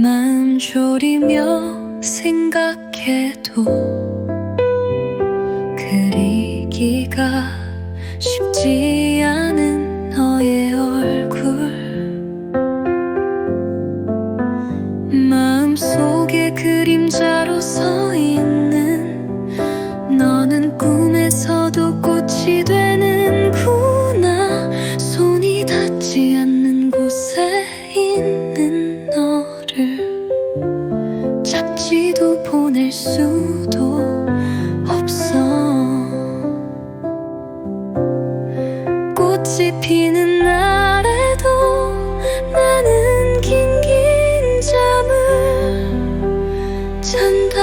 마음 졸이며 생각해도 그리기가 쉽지 않은 너의 얼굴. 마음속의 그림자로서 수도 없어. 꽃이 피는 날에도 나는 긴긴 잠을 잔다.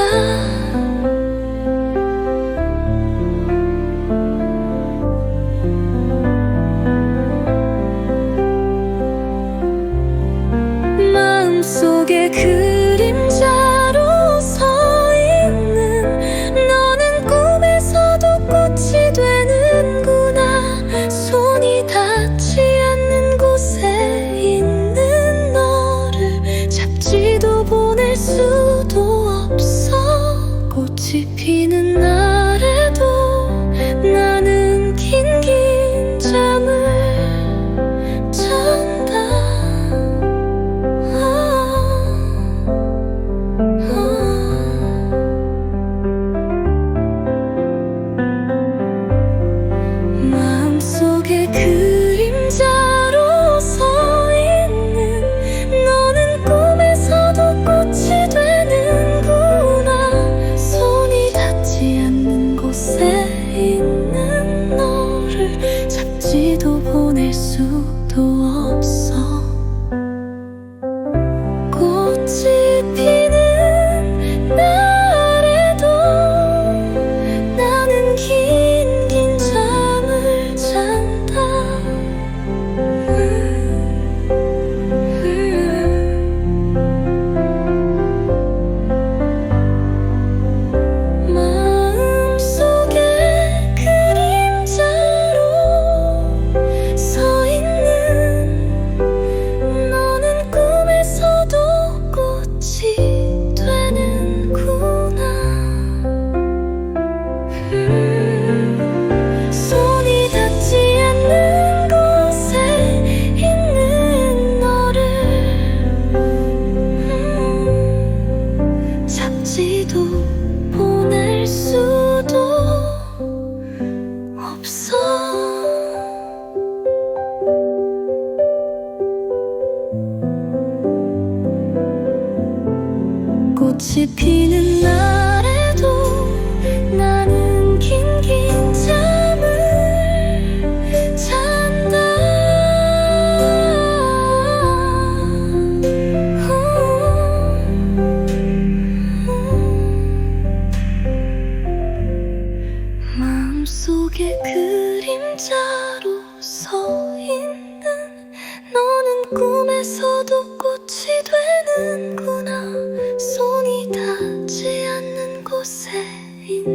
마음속에 그 꽃이 꽃이 피는 날에도 나는 긴긴 잠을 잔다. 마음속에 그림자로 서 있는 너는 꿈에서도 꽃이 되는구나 in